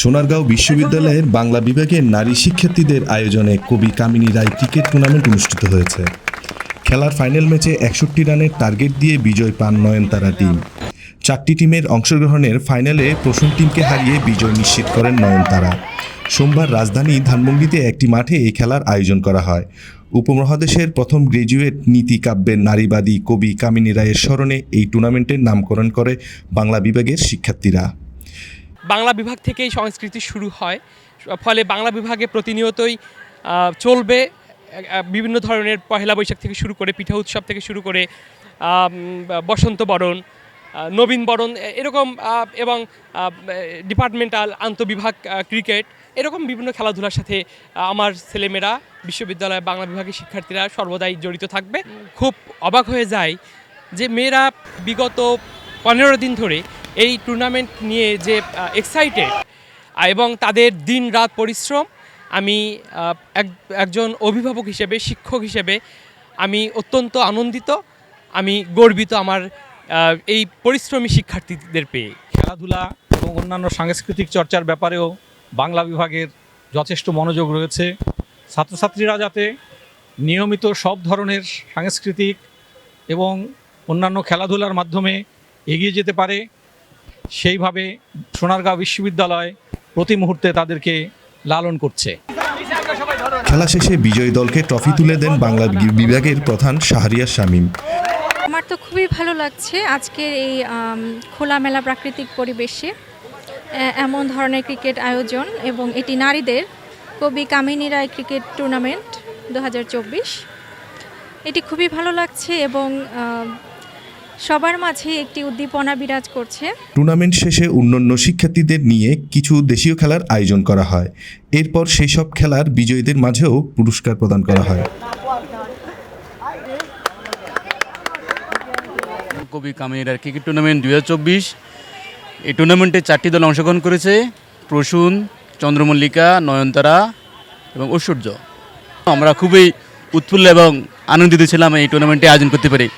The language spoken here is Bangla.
সোনারগাঁও বিশ্ববিদ্যালয়ের বাংলা বিভাগের নারী শিক্ষার্থীদের আয়োজনে কবি কামিনী রায় ক্রিকেট টুর্নামেন্ট অনুষ্ঠিত হয়েছে। খেলার ফাইনাল ম্যাচে একষট্টি রানের টার্গেট দিয়ে বিজয় পান নয়নতারা টিম। চারটি টিমের অংশগ্রহণের ফাইনালে প্রথম টিমকে হারিয়ে বিজয় নিশ্চিত করেন নয়নতারা। সোমবার রাজধানী ধানমন্ডিতে একটি মাঠে এই খেলার আয়োজন করা হয়। উপমহাদেশের প্রথম গ্রাজুয়েট নীতি কাব্যের নারীবাদী কবি কামিনী রায়ের স্মরণে এই টুর্নামেন্টের নামকরণ করে বাংলা বিভাগের শিক্ষার্থীরা। বাংলা বিভাগ থেকেই সংস্কৃতি শুরু হয়। ফলে বাংলা বিভাগে প্রতিনিয়তই চলবে বিভিন্ন ধরনের পহেলা বৈশাখ থেকে শুরু করে, পিঠা উৎসব থেকে শুরু করে বসন্ত বরণ নবীন বরণ এরকম এবং ডিপার্টমেন্টাল আন্তবিভাগ ক্রিকেট এরকম বিভিন্ন খেলাধুলার সাথে আমার ছেলেমেয়েরা, বিশ্ববিদ্যালয় বাংলা বিভাগের শিক্ষার্থীরা সর্বদাই জড়িত থাকবে। খুব অবাক হয়ে যায় যে মেয়েরা বিগত পনেরো দিন ধরে এই টুর্নামেন্ট নিয়ে যে এক্সাইটেড এবং তাদের দিন রাত পরিশ্রম, আমি এক- একজন অভিভাবক হিসেবে, শিক্ষক হিসেবে, আমি অত্যন্ত আনন্দিত, আমি গর্বিত আমার এই পরিশ্রমী শিক্ষার্থীদের পেয়ে। খেলাধুলা এবং অন্যান্য সাংস্কৃতিক চর্চার ব্যাপারেও বাংলা বিভাগের যথেষ্ট মনোযোগ রয়েছে। ছাত্রছাত্রীরা যাতে নিয়মিত সব ধরনের সাংস্কৃতিক এবং অন্যান্য খেলাধুলার মাধ্যমে এগিয়ে যেতে পারে সেইভাবে সোনারগাঁও বিশ্ববিদ্যালয় প্রতি মুহূর্তে তাদেরকে লালন করছে। খেলা শেষে বিজয়ী দলকে ট্রফি তুলে দেন বাংলা বিভাগের প্রধান শাহরিয়ার শামীম। আমার তো খুবই ভালো লাগছে আজকের এই খোলামেলা প্রাকৃতিক পরিবেশে এমন ধরনের ক্রিকেট আয়োজন এবং এটি নারীদের কবি কামিনী রায় ক্রিকেট টুর্নামেন্ট দু হাজার চব্বিশ। এটি খুবই ভালো লাগছে এবং সবার মাঝে একটি উদ্দীপনা বিরাজ করছে। টুর্নামেন্ট শেষে অন্যান্য শিক্ষার্থীদের নিয়ে কিছু দেশীয় খেলার আয়োজন করা হয়। এরপর সেই সব খেলার বিজয়ীদের মাঝেও পুরস্কার প্রদান করা হয়। কবি কামিনীরার ক্রিকেট টুর্নামেন্ট দু হাজার চব্বিশ। এই টুর্নামেন্টে চারটি দল অংশগ্রহণ করেছে। প্রসূন চন্দ্রমল্লিকা নয়নতারা এবং ঐশ্বর্য। আমরা খুবই উৎফুল্ল এবং আনন্দিত ছিলাম এই টুর্নামেন্টে আয়োজন করতে পারি।